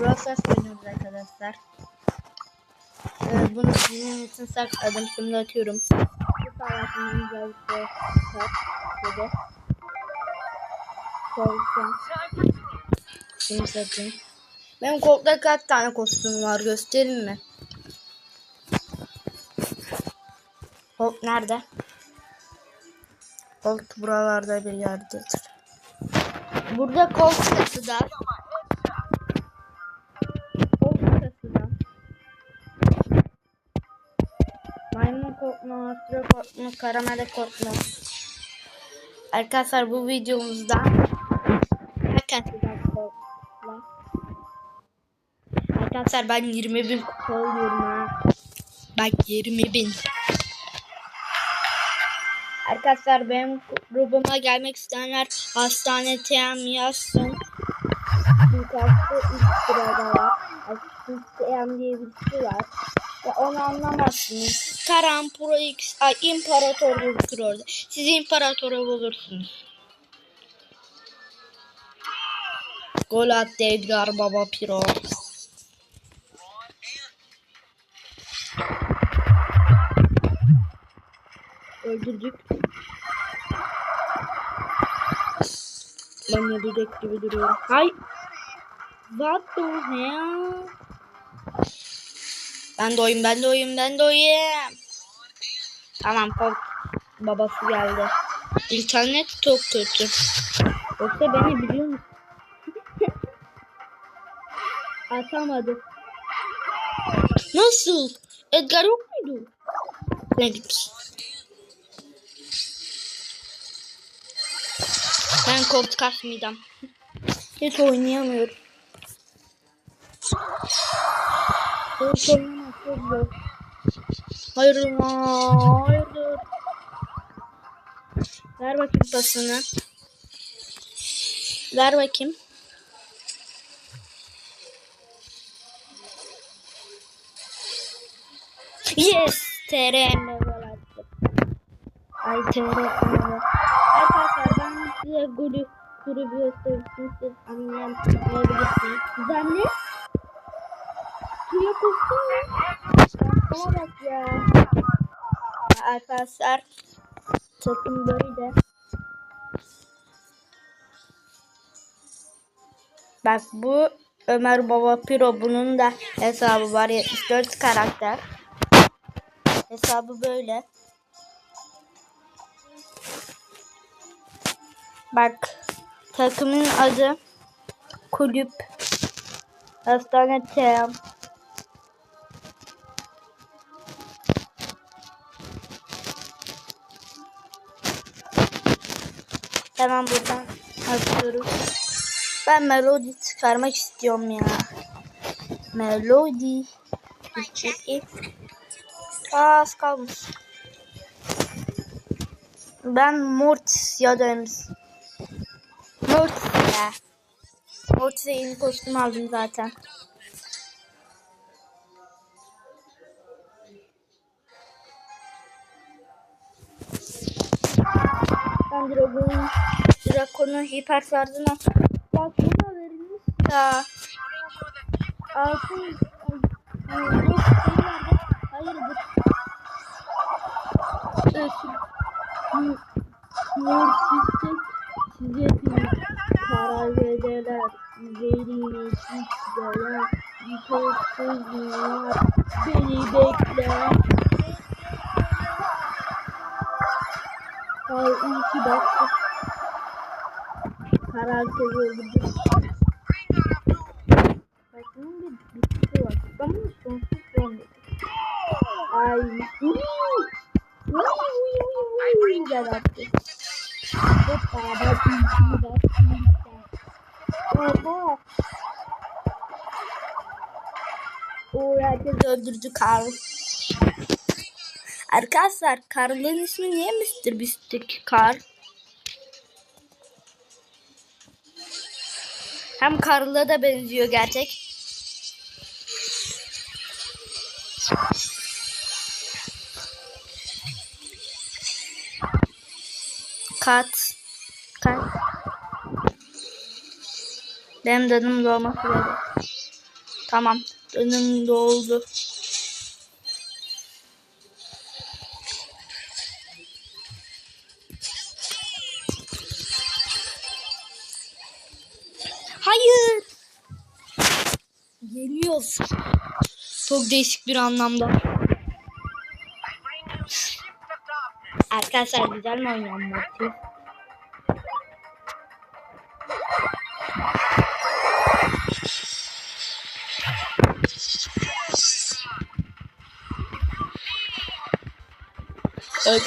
Brawl Stars oynuyoruz arkadaşlar. Ee, bunu sizin için sakladım. Şimdi atıyorum. Bu sayesinde güzel bir şey. Korktum. Şimdi satayım. Benim koltukta kaç tane kostüm var göstereyim mi? Colt nerede? Colt buralarda bir yerdedir. Burada Colt sesi da. Korkma, Astro korkma, Karamele korkma. Arkadaşlar bu videomuzda herkesten. Arkadaşlar ben 20 bin kupa alıyorum ha. Bak 20 bin. Arkadaşlar benim grubuma gelmek isteyenler hastane TM yazsın. Suikastı ilk sırada var. TM diye birisi var. Ve onu anlamazsınız. Karan Pro X, ay İmparator gözükür orada. Siz İmparator'u bulursunuz. Gol attı Edgar Baba Piro. Öldürdük. Ben yedidek gibi duruyorum. Hay. What the hell? Ben de oyum, ben de oyum, ben de oyum. Tamam kork. Babası geldi. İnternet çok kötü. Yoksa beni biliyor musun? Atamadı. Nasıl? Edgar yok muydu? Git. Ben kod kasmayacağım. Hiç oynayamıyorum. Hiç oynamam çok zor. Hayır lan, hayırdır. Ver bakayım pasını. Ver bakayım. Yes! TRM gol attı. Ay TRM. Arkadaşlar ben size golü grubu göstereyim. Siz anlayabilirsiniz. Düzenli. Suya Bana bak ya. Arkadaşlar takım böyle. Bak bu Ömer Baba Piro bunun da hesabı var 74 karakter. Hesabı böyle. Bak takımın adı kulüp hastane tem. Hemen buradan açıyoruz. Ben melodi çıkarmak istiyorum ya. Melodi. İki. Az kalmış. Ben Mortis ya Ems. Mortis ya. Mortis'e yeni kostüm aldım zaten. Ben Dragon'un Dragon'un hiper şarjına Bak buna verilmiş ya. Altın uy uy. Güzel attı. Hoppa bak iyi bak iyi Oha. O herkes öldürdü Karl. Arkadaşlar Karl'ın ismi niye Mr. Bistik Karl? Hem Karl'a da benziyor gerçek. Kat. Kat. Benim dedim doğması gerek. Tamam. Önüm doldu. Hayır. Geliyoruz. Çok değişik bir anlamda. Arkadaşlar güzel mi oynuyor Mortis? Evet.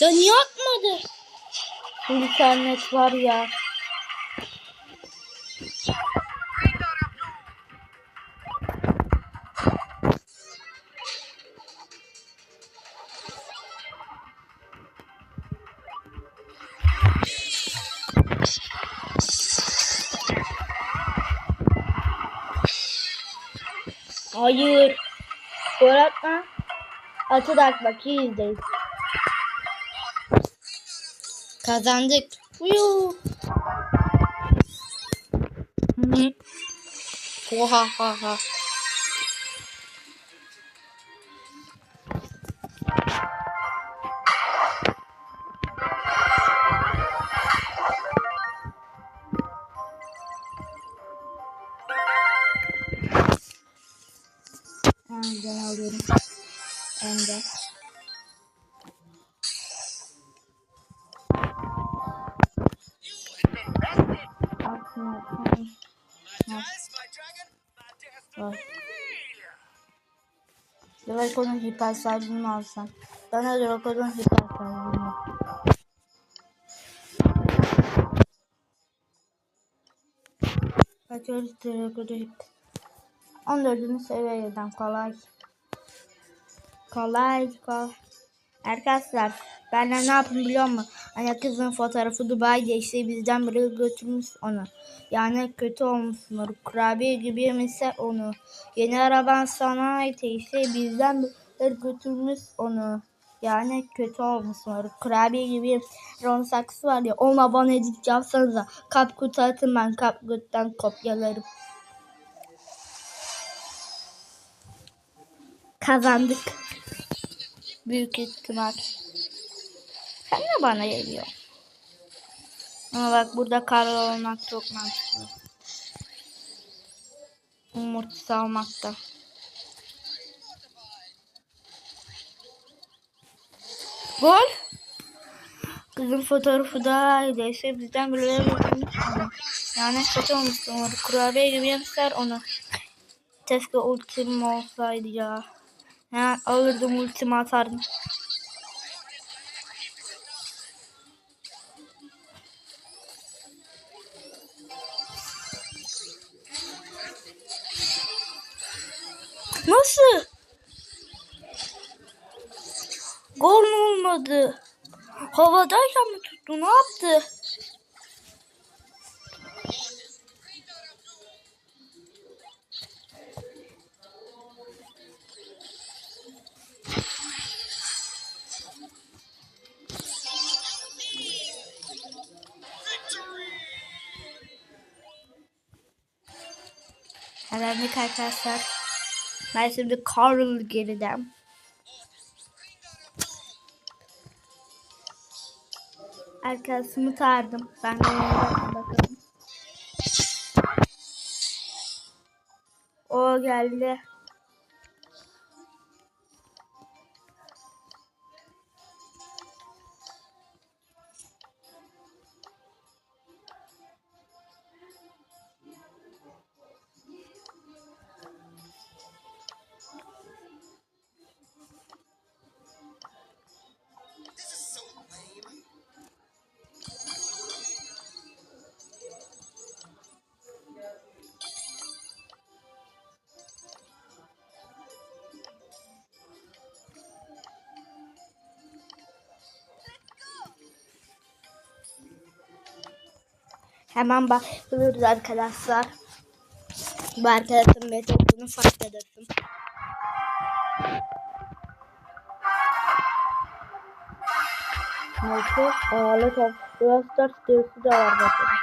Ya niye atmadı? Bu internet var ya. Atı da at bak iyi izleyin. Kazandık. Uyuu. Oha ha ha. Hiper sahibini alsam. Bana Draco'nun hiper sahibini. Bakıyoruz Draco'da hiper. 14. seviyeden kolay. Kolay kolay. Arkadaşlar ben ne yapayım biliyor musun? Hani kızın fotoğrafı Dubai'de işte bizden biri götürmüş onu. Yani kötü olmuşlar. Kurabiye gibi yemişse onu. Yeni araban sana ait bizden biri götürmüş onu. Yani kötü olmuşlar. Kurabiye gibi ron saksı var ya ona bana edit yapsanıza. Kap kutu atın ben kap kutudan kopyalarım. Kazandık. Büyük ihtimal. Sen de bana geliyor. Ama bak burada kar olmak çok mantıklı. Umurtsuz almakta. Gol. Kızın fotoğrafı daha iyiyse bizden onu. Yani kötü olmuş onu. Kurabiye gibi yemişler onu. Keşke ultim olsaydı ya. Ha, alırdım ultimi atardım. Nasıl? Gol mü olmadı? Havadayken mı tuttu? Ne yaptı? Elendik arkadaşlar. Ben şimdi Carl geriden. Arkadaşımı çağırdım. Ben de bakalım. O geldi. Hemen bakıyoruz arkadaşlar. Bu arkadaşın metodunu fark edersin. Nasıl? Ağlı top. Stars diyorsu da var bakın.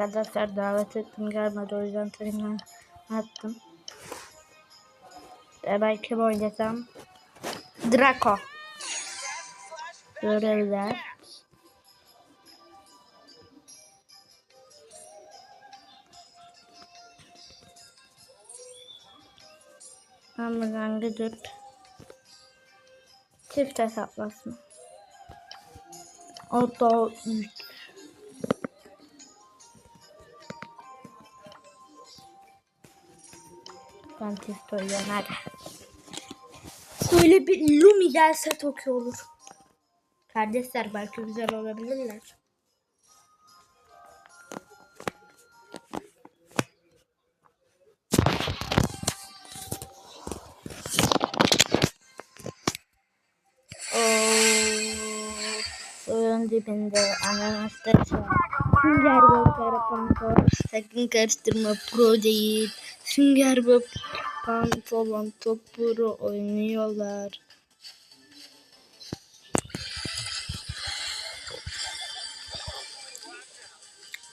Arkadaşlar davet ettim gelmedi o yüzden terimden attım. E ben kim oynasam? Draco. Görevler. Hamburger gidip çift hesaplasın. Hatta 3. Oynuyorum hadi. Böyle bir Lumi gelse çok iyi olur. Kardeşler belki güzel olabilirler. Suyun dibinde ananasta Sünger Bob pantolon. Sakın karıştırma pro değil. Sünger Bob pantolon top pro oynuyorlar.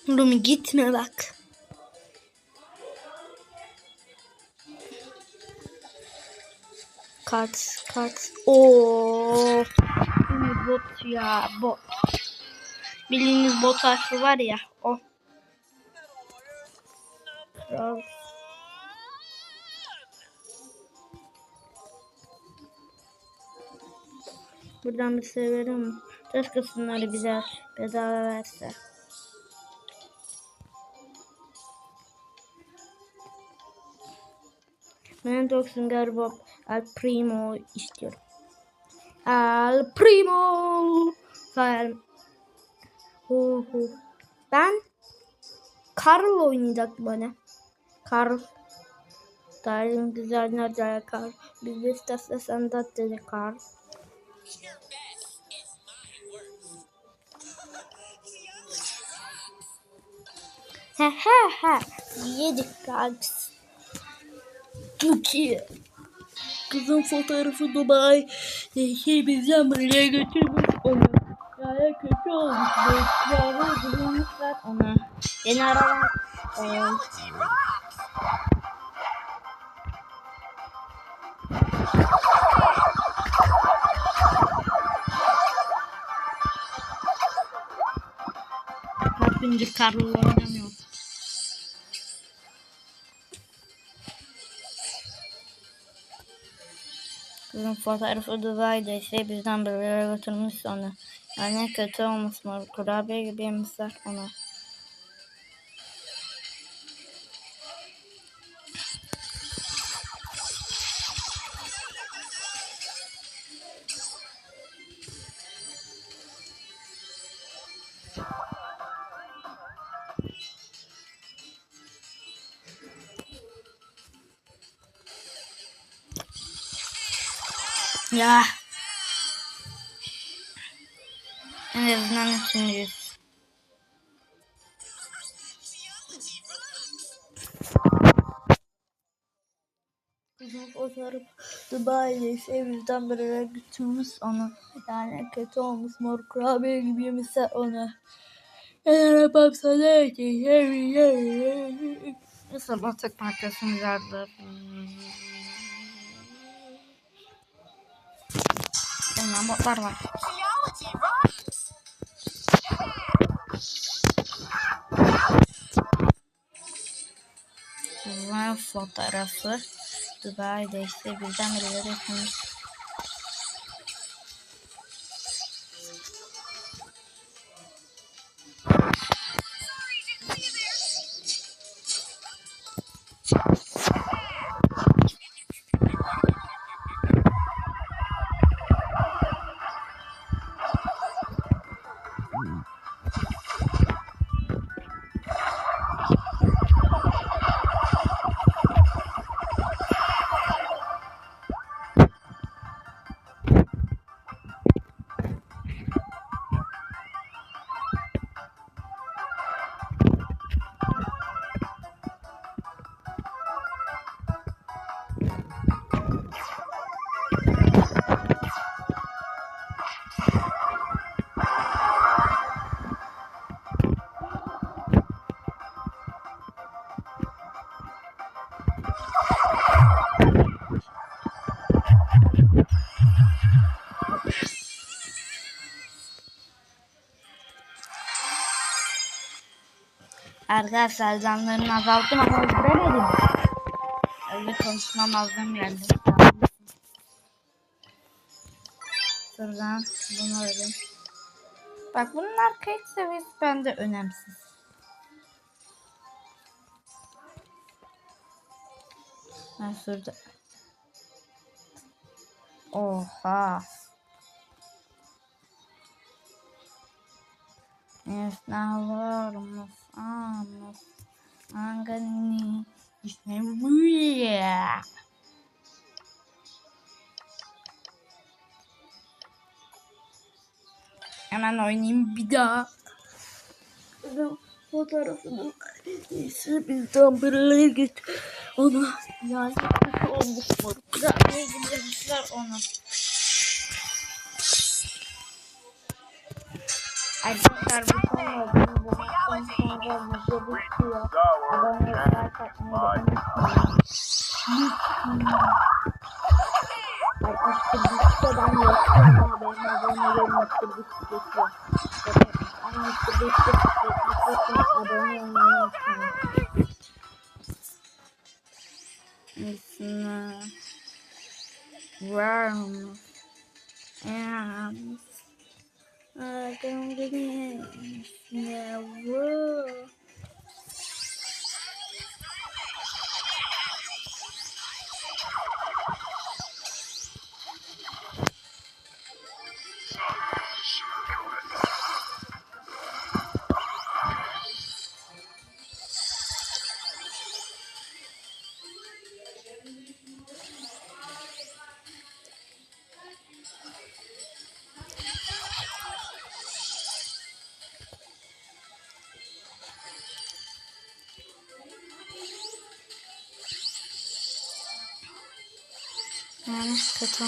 Rumi gitme bak. Kat kat. Oo. Bot ya bot. Bildiğiniz bot harfi var ya o. Kral. Buradan bir şey verir mi? Keşke şunları bize bedava verse. Ben Doksun Garbob Al Primo istiyorum. Al Primo. Hayal. Hu. Ben Carl oynayacaktım bana. Carl. Tarihim güzel nerede Carl. Biz de istersen sen de dedi Carl. He he he. Yedik Carls. Çok iyi. Kızın fotoğrafı Dubai. Şey bizden buraya götürmüş onu. Yani kötü olmuş. Böyle bulmuşlar ona. Yeni araba. Ee, gündür Carl'la oynamıyorum. Kızın fotoğrafı Dubai'de işte bizden buraya götürmüş onu. Yani kötü olmuş mu? Kurabiye gibi yemişler onu. Ya. En azından üçüncüyüz. Dubai'de ise bizden buraya götürmüş onu. Yani kötü olmuş mor kurabiye gibi yemişler onu. Ben arabam sana ki. Nasıl batık markasını verdiler. Ondan botlar var. Var fotoğrafı. Dubai'de işte birden birileri yapmış. Arkadaşlar canlarını azalttım ama öldüremedim. Öyle konuşmam lazım geldi. Şuradan bunu alayım. Bak bunlar kayıt seviyesi bende önemsiz. Ben şurada. Oha. Esnalarımız anız. Angani. İşte bu ya. Hemen oynayayım bir daha. Fotoğrafını ise bizden birileri git. Ona yani olmuş mu? Buraya gidemişler onu. Arkadaşlar bu son olduğunu bu maçtan sonra video bitiyor. Abone olmayı, like atmayı unutmayın. Ay Mr. Beast'e ben yaşıyorum ama benim abonelerim Mr. Beast geçiyor. Ama Mr. Beast'e tıklatmak abone olmayı unutmayın. Isna. Worms. And. are going Yeah, whoa. Yani kötü.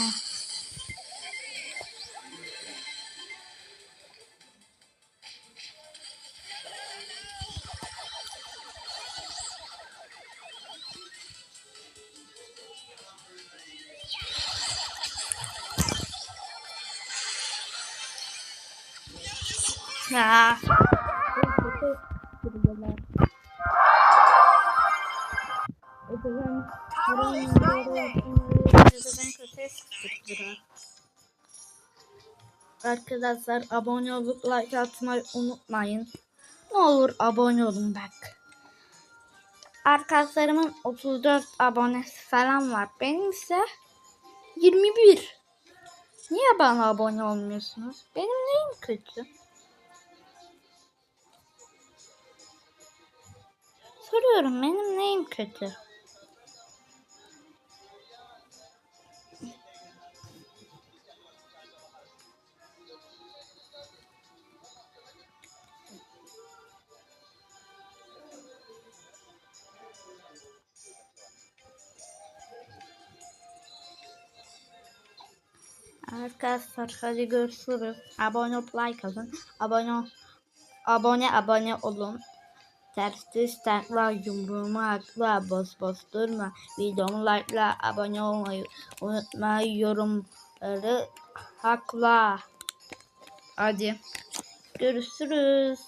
Arkadaşlar abone olup like atmayı unutmayın. Ne olur abone olun bak. Arkadaşlarımın 34 abonesi falan var. Benim ise 21. Niye bana abone olmuyorsunuz? Benim neyim kötü? Soruyorum benim neyim kötü? Arkadaşlar hadi görüşürüz. Abone olup like atın. Abone abone abone olun. Tersiz takla yumruğumu hakla boz boz durma. Videomu like'la abone olmayı unutma. Yorumları hakla. Hadi görüşürüz.